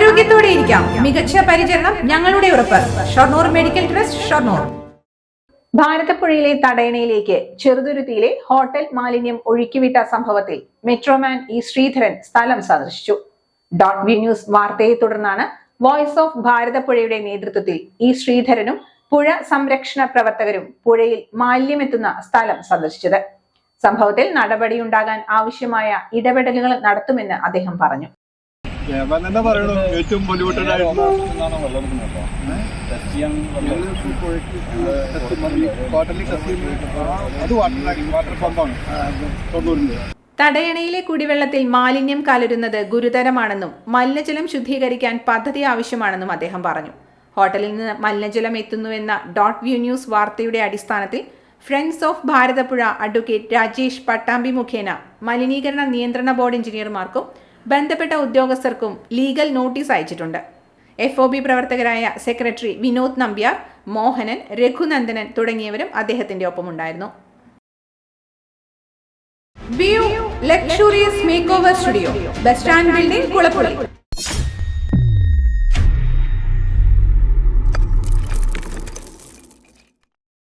ധൈര്യത്തോടെ ഇരിക്കാം. മികച്ച പരിചരണം ഞങ്ങളുടെ ഉറപ്പ്. Shoranur medical trust Shoranur. ഭാരതപ്പുഴയിലെ തടയണയിലേക്ക് ചെറുതുരുത്തിയിലെ ഹോട്ടൽ മാലിന്യം ഒഴുക്കിവിട്ട സംഭവത്തിൽ മെട്രോമാൻ ഇ ശ്രീധരൻ സ്ഥലം സന്ദർശിച്ചു. ഡോട്ട് വി ന്യൂസ് വാർത്തയെ തുടർന്നാണ് വോയിസ് ഓഫ് ഭാരതപ്പുഴയുടെ നേതൃത്വത്തിൽ ഇ ശ്രീധരനും പുഴ സംരക്ഷണ പ്രവർത്തകരും പുഴയിൽ മാലിന്യമെത്തുന്ന സ്ഥലം സന്ദർശിച്ചത്. സംഭവത്തിൽ നടപടിയുണ്ടാകാൻ ആവശ്യമായ ഇടപെടലുകൾ നടത്തുമെന്ന് അദ്ദേഹം പറഞ്ഞു. ദേവൻ തന്നെ പറയണു ഏറ്റവും പൊല്യൂട്ടഡ് ആയിട്ടുള്ള ക്വാർട്ടർലി അത് വാട്ടർ വാട്ടർ പമ്പാണ് തൊണ്ണൂറിന്റെ തടയണയിലെ കുടിവെള്ളത്തിൽ മാലിന്യം കലരുന്നത് ഗുരുതരമാണെന്നും മലിനജലം ശുദ്ധീകരിക്കാൻ പദ്ധതി ആവശ്യമാണെന്നും അദ്ദേഹം പറഞ്ഞു. ഹോട്ടലിൽ നിന്ന് മലിനജലം എത്തുന്നുവെന്ന ഡോട്ട് വ്യൂ ന്യൂസ് വാർത്തയുടെ അടിസ്ഥാനത്തിൽ friends of Bharathapuzha advocate Rajesh Pattambi മുഖേന മലിനീകരണ നിയന്ത്രണ ബോർഡ് എഞ്ചിനീയർമാർക്കും ബന്ധപ്പെട്ട ഉദ്യോഗസ്ഥർക്കും ലീഗൽ നോട്ടീസ് അയച്ചിട്ടുണ്ട്. എഫ് ഒ ബി പ്രവർത്തകരായ സെക്രട്ടറി വിനോദ് നമ്പ്യാർ മോഹനൻ രഘുനന്ദനൻ തുടങ്ങിയവരും അദ്ദേഹത്തിന്റെ ഒപ്പമുണ്ടായിരുന്നു. Luxurious make over studio bus stand building Kulappully